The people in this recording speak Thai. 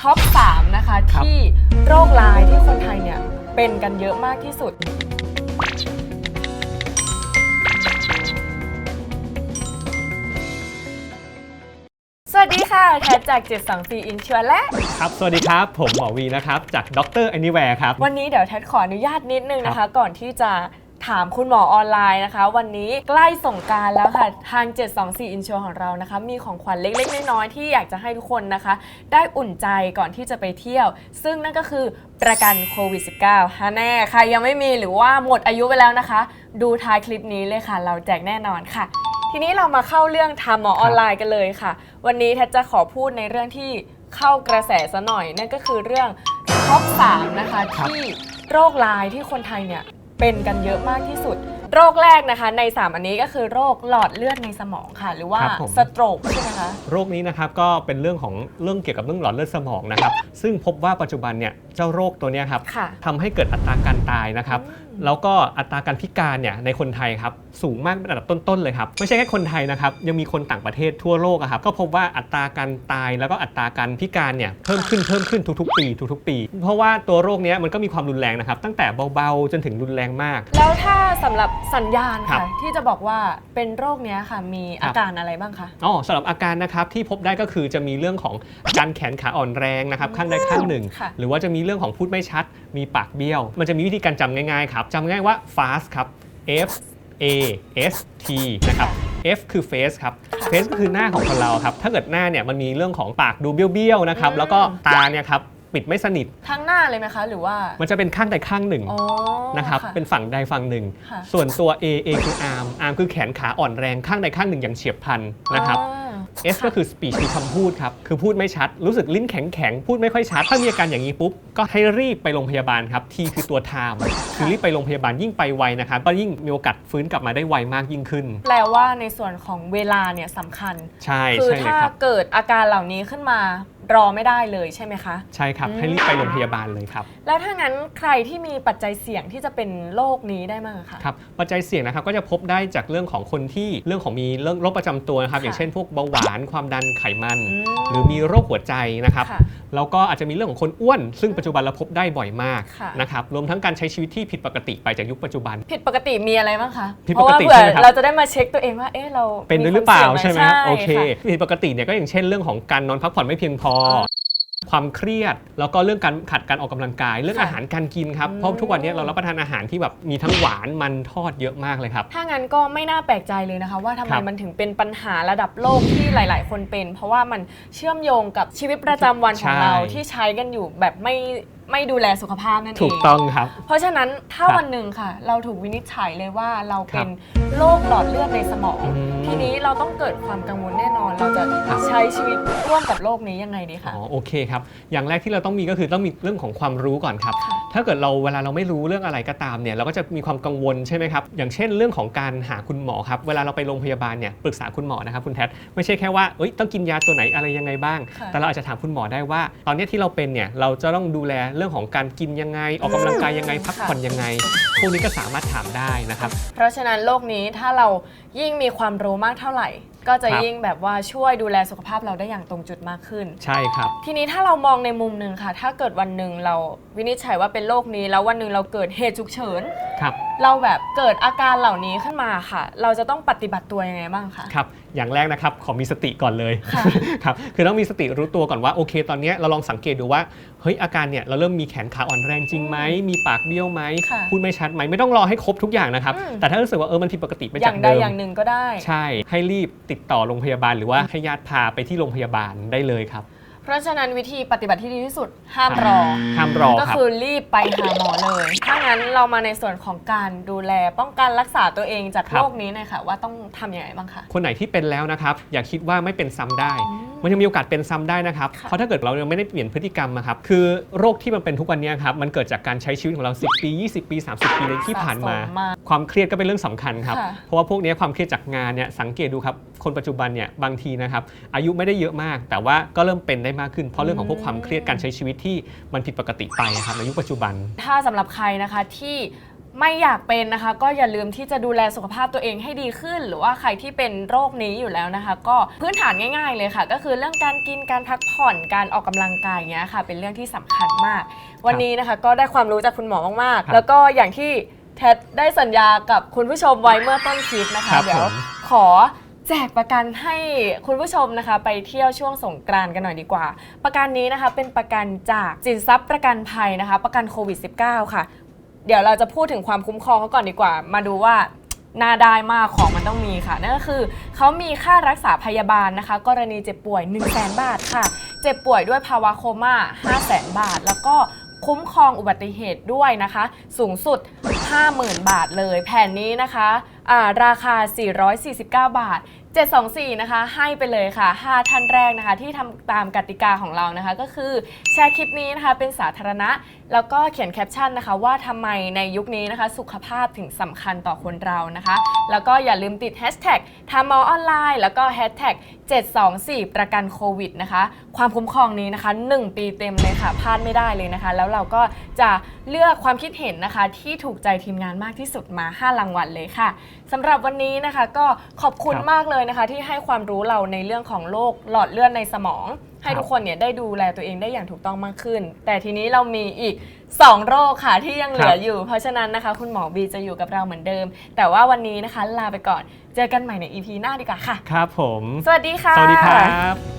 ท็อป 3 นะคะ ครับที่โรคร้ายที่คนไทยเนี่ย เป็นกันเยอะมากที่สุด สวัสดีค่ะแทนจาก 724 อินชัวและ ครับ สวัสดีครับ ผมหมอวีนะครับ จากดรแอนิแวร์ครับ วันนี้เดี๋ยวแทนขออนุญาตนิดนึงนะคะก่อนที่จะ ถามคุณหมอออนไลน์นะคะ วันนี้ใกล้สงกรารแล้วค่ะ ทาง 724อินชัวของเรานะคะ มีของขวัญเล็กๆ น้อยๆ ที่อยากจะให้ทุกคนนะคะ ได้อุ่นใจก่อนที่จะไปเที่ยว ซึ่งนั่นก็คือประกันโควิด -19 ฮะแน่ใครยังไม่มีหรือว่าหมดอายุไปแล้วนะคะ ดูท้ายคลิปนี้เลยค่ะ เราแจกแน่นอนค่ะ ทีนี้เรามาเข้าเรื่องทำหมอออนไลน์กันเลยค่ะ วันนี้แทบจะขอพูดในเรื่องที่เข้ากระแสซะหน่อย นั่นก็คือเรื่องท็อป3นะคะครับที่โรคร้ายที่คนไทยเนี่ย เป็นกันเยอะมากที่สุด โรคแรกนะคะ ใน 3 อันนี้ก็คือโรคหลอดเลือดในสมองค่ะ หรือว่าครับผม สโตรกใช่ไหมคะ โรคนี้นะครับก็เป็นเรื่องของเรื่องเกี่ยวกับเรื่องหลอดเลือดสมองนะครับ ซึ่งพบว่าปัจจุบันเนี่ยเจ้าโรคตัวเนี้ยครับค่ะ ทำให้เกิดอัตราการตายนะครับอืมแล้วก็อัตราการพิการเนี่ยในคนไทยครับสูงมากเป็นอันดับต้นๆเลยครับไม่ใช่แค่คนไทยนะครับยังมีคนต่างประเทศทั่วโลกอะครับก็พบว่าอัตราการตายแล้วก็อัตราการพิการเนี่ยเพิ่มขึ้นเพิ่มขึ้นทุกๆ ปีทุกๆปี เพราะว่าตัวโรคเนี้ยมันก็มีความรุนแรงนะครับตั้งแต่เบาๆจนถึงรุนแรงมาก แล้วถ้าสำหรับสัญญาณครัค่ะบ ที่จะบอกว่าเป็นโรคเนี้ยค่ะ มีครัอาบการอะไรบ้างคะ อ๋อสำหรับอาการนะครับที่พบได้ก็คือจะมีเรื่องของอาการแขนขาอ่อนแรงนะครับข้างใดข้างหนึ่ง ค่ะ หรือว่าจะมีเรื่องของพูดไม่ชัด มีปากเบี้ยว มันจะมีวิธีการจำง่ายๆครับจำง่ายว่า fast ครับ F A S T นะครับ F คือ face ครับ face ก็คือหน้าของคนเราครับ ถ้าเกิดหน้าเนี่ยมันมีเรื่องของปากดูเบี้ยวๆนะครับอืมแล้วก็ตาเนี่ยครับ ปิดไม่สนิท ทั้งหน้าเลยไหมคะ หรือว่า มันจะเป็นข้างใดข้างหนึ่งอ๋อนะครับค่ะเป็นฝั่งใดฝั่งหนึ่ง ค่ะ ส่วนตัว A A คือ arm arm คือแขนขาอ่อนแรงข้างใดข้างหนึ่งอย่างเฉียบพลันนะครับอ่า S ก็คือ speech คือคำพูดครับ คือพูดไม่ชัด รู้สึกลิ้นแข็งแข็งๆพูดไม่ค่อยชัด ถ้ามีอาการอย่างนี้ปุ๊บ ก็ให้รีบไปโรงพยาบาลครับ T คือตัว time คือรีบไปโรงพยาบาลยิ่งไปไวนะครับ ก็ยิ่งมีโอกาสฟื้นกลับมาได้ไวมากยิ่งขึ้น แปลว่าในส่วนของเวลาเนี่ยสำคัญ ใช่คือใช่เลยถ้าครับ เกิดอาการเหล่านี้ขึ้นมา รอไม่ได้เลยใช่ไหมคะ ใช่ครับอืมให้รีบไปโรงพยาบาลเลยครับ แล้วถ้างั้นใครที่มีปัจจัยเสี่ยงที่จะเป็นโรคนี้ได้มั้งคะครับปัจจัยเสี่ยงนะครับก็จะพบได้จากเรื่องของคนที่เรื่องของมีเรื่องโรคประจำตัวนะครับค่ะอย่างเช่นพวกเบาหวานความดันไขมันอืมหรือมีโรคหัวใจนะครับค่ะ แล้วก็อาจจะมีเรื่องของคนอ้วน ซึ่งปัจจุบันเราพบได้บ่อยมากค่ะ นะครับรวมทั้งการใช้ชีวิตที่ผิดปกติไปจากยุคปัจจุบัน ผิดปกติมีอะไรบ้างคะผิดเพปราะกว่าติเผื่อใช่ไหมครับเราจะได้มาเช็คตัวเองว่า เอ๊ะเราเป็นด้วยหรือเปล่าควใช่ไหมสี่ยงโอเคะ ผิดปกติเนี่ยก็อย่างเช่นเรื่องของการนอนพักผ่อนไม่เพียงพอ ความเครียด แล้วก็เรื่องการขาดการออกกำลังกาย เรื่องค่ะอาหารการกินครับอืมเพราะทุกวันนี้เรารับประทานอาหารที่แบบมีทั้งหวานมันทอดเยอะมากเลยครับ ถ้างั้นก็ไม่น่าแปลกใจเลยนะคะ ว่าทำไมครับมันถึงเป็นปัญหาระดับโลกที่หลาย ๆ คนเป็น เพราะว่ามันเชื่อมโยงกับชีวิตประจำวันของใช่เราที่ใช้กันอยู่แบบไม่ ไม่ดูแลสุขภาพนั่นเอง ถูกต้องครับ เพราะฉะนั้นถ้าครับวันหนึ่งค่ะ เราถูกวินิจฉัยเลยว่าเราครัเป็บนโรคหลอดเลือดในสมอง อืมทีนี้เราต้องเกิดความกังวลแน่นอน เราจะครับ ใช้ชีวิตร่วมกับโรคนี้ยังไงดีคะ อ๋อโอเคครับ อย่างแรกที่เราต้องมีก็คือต้องมีเรื่องของความรู้ก่อนครับ ค่ะถ้าเกิดเราเวลาเราไม่รู้เรื่องอะไรก็ตามเนี่ยเราก็จะมีความกังวลใช่ไหมครับ อย่างเช่นเรื่องของการหาคุณหมอครับ เวลาเราไปโรงพยาบาลเนี่ยปรึกษาคุณหมอนะครับคุณแพทย์ไม่ใช่แค่ว่าเอ้ยต้องกินยาตัวไหนอะไรยังไงบ้าง ค่ะ แต่เราอาจจะถามคุณหมอได้ว่า ตอนเนี้ยที่เราเป็นเนี่ยเราจะต้องดูแลเรื่องของการกินยังไง ออกกำลังกายยังไงพักผ่อนยังไง พวกนี้ก็สามารถถามได้นะครับ เพราะฉะนั้นโรคนี้ถ้าเรายิ่งมีความรู้มากเท่าไหร่ ก็จะครับยิ่งแบบว่าช่วยดูแลสุขภาพเราได้อย่างตรงจุดมากขึ้น ใช่ครับ ทีนี้ถ้าเรามองในมุมหนึ่งค่ะ ถ้าเกิดวันหนึ่งเราวินิจฉัยว่าเป็นโรคนี้แล้ววันหนึ่งเราเกิดเหตุฉุกเฉิน ครับเราแบบเกิดอาการเหล่านี้ขึ้นมาค่ะ เราจะต้องปฏิบัติตัวยังไงบ้างคะ ครับ อย่างแรกนะครับขอมีสติก่อนเลยค่ะครับคือต้องมีสติรู้ตัวก่อนว่าโอเคตอนเนี้ยเราลองสังเกตดูว่าเฮ้ยอาการเนี่ยเราเริ่มมีแขนขาอ่อนแรงจริงไหมมีปากเบี้ยวไหมค่ะพูดไม่ชัดไหมไม่ต้องรอให้ครบทุกอย่างนะครับ อืม แต่ถ้ารู้สึกว่าเออมันผิดปกติไปอจาย่ากงใดเดิมอย่างหนึ่งก็ได้ ใช่ ให้รีบติดต่อโรงพยาบาลหรือว่าให้ญาติพาไปที่โรงพยาบาลได้เลยครับ เพราะฉะนั้นวิธีปฏิบัติที่ดีที่สุดห้ามครับรอ ห้ามรอก็ครับ คือรีบไปหาหมอเลย ถ้างั้นเรามาในส่วนของการดูแลป้องกันรักษาตัวเองจากครับ โรคนี้หน่อยค่ะ ว่าต้องทำยังไงบ้างคะ คนไหนที่เป็นแล้วนะครับ อย่าคิดว่าไม่เป็นซ้ำได้อื มมันยังมีโอกาสเป็นซ้ำได้นะครับค่ะเพราะถ้าเกิดเรายังไม่ได้เปลี่ยนพฤติกรรมนะครับ คือโรคที่มันเป็นทุกวันนี้ครับ มันเกิดจากการใช้ชีวิตของเรา 10 ปี 20 ปี 30 ปีในที่ผ่านมาสะสมมาความเครียดก็เป็นเรื่องสำคัญครับค่ะเพราะว่าพวกนี้ความเครียดจากงานเนี่ย สังเกตดูครับ คนปัจจุบันเนี่ย บางทีนะครับ อายุไม่ได้เยอะมาก แต่ว่าก็เริ่มเป็นได้มากขึ้น เพราะเรื่องของพวกความเครียดการใช้ชีวิตที่มันผิดปกติไปครับในยุคปัจจุบัน ถ้าสำหรับใครนะคะที่ ไม่อยากเป็นนะคะ ก็อย่าลืมที่จะดูแลสุขภาพตัวเองให้ดีขึ้น หรือว่าใครที่เป็นโรคนี้อยู่แล้วนะคะ ก็พื้นฐานง่าย ๆ เลยค่ะ ก็คือเรื่องการกินการพักผ่อนการออกกำลังกายอย่างเงี้ยค่ะ เป็นเรื่องที่สำคัญมาก วันนี้นะคะก็ได้ความรู้จากคุณหมอมากครับๆแล้วก็อย่างที่แทดได้สัญญากับคุณผู้ชมไว้เมื่อต้นคลิปนะคะครับเดี๋ยวผม ขอแจกประกันให้คุณผู้ชมนะคะ ไปเที่ยวช่วงสงกรานต์กันหน่อยดีกว่า ประกันนี้นะคะเป็นประกันจากสินทรัพย์ประกันภัยนะคะ ประกันโควิด -19 ค่ะ เดี๋ยวเราจะพูดถึงความคุ้มครองเขาก่อนดีกว่า มาดูว่าน่าได้มากของมันต้องมีค่ะ นั่นก็คือเขามีค่ารักษาพยาบาลนะคะ กรณีเจ็บป่วย 1 0 0 0 0แบาทค่ะ เจ็บป่วยด้วยภาวะโคม่า 5 0 0 0 0 0บาท แล้วก็คุ้มครองอุบัติเหตุด้วยนะคะ สูงสุด 50,000 บาทเลย แผ่นนี้นะคะอ่าราคา 449 บาท 724 นะคะ ให้ไปเลยค่ะ 5 ท่านแรกนะคะ ที่ทำตามกติกาของเรานะคะ ก็คือแชร์คลิปนี้นะคะ เป็นสาธารณะ แล้วก็เขียนแคปชั่นนะคะ ว่าทำไมในยุคนี้นะคะ สุขภาพถึงสำคัญต่อคนเรานะคะ แล้วก็อย่าลืมติดแฮชแท็กทามอออนไลน์แล้วก็แฮชแท็ก724 ประกันโควิดนะคะ ความคุ้มครองนี้นะคะ 1 ปีเต็มเลยค่ะพลาดไม่ได้เลยนะคะ แล้วเราก็จะเลือกความคิดเห็นนะคะ ที่ถูกใจทีมงานมากที่สุดมา 5 รางวัลเลยค่ะสำหรับวันนี้นะคะ ก็ขอบคุณครับมากเลยนะคะ ที่ให้ความรู้เราในเรื่องของโรคหลอดเลือดในสมอง ให้ครับทุกคนเนี่ยได้ดูแลตัวเองได้อย่างถูกต้องมากขึ้น แต่ทีนี้เรามีอีก 2 โรคค่ะที่ยังเหลืออยู่ เพราะฉะนั้นนะคะ คุณหมอบีจะอยู่กับเราเหมือนเดิม แต่ว่าวันนี้นะคะลาไปก่อนเจอกันใหม่ใน EP หน้าดีกว่าค่ะ ครับผม สวัสดีค่ะ สวัสดีครับ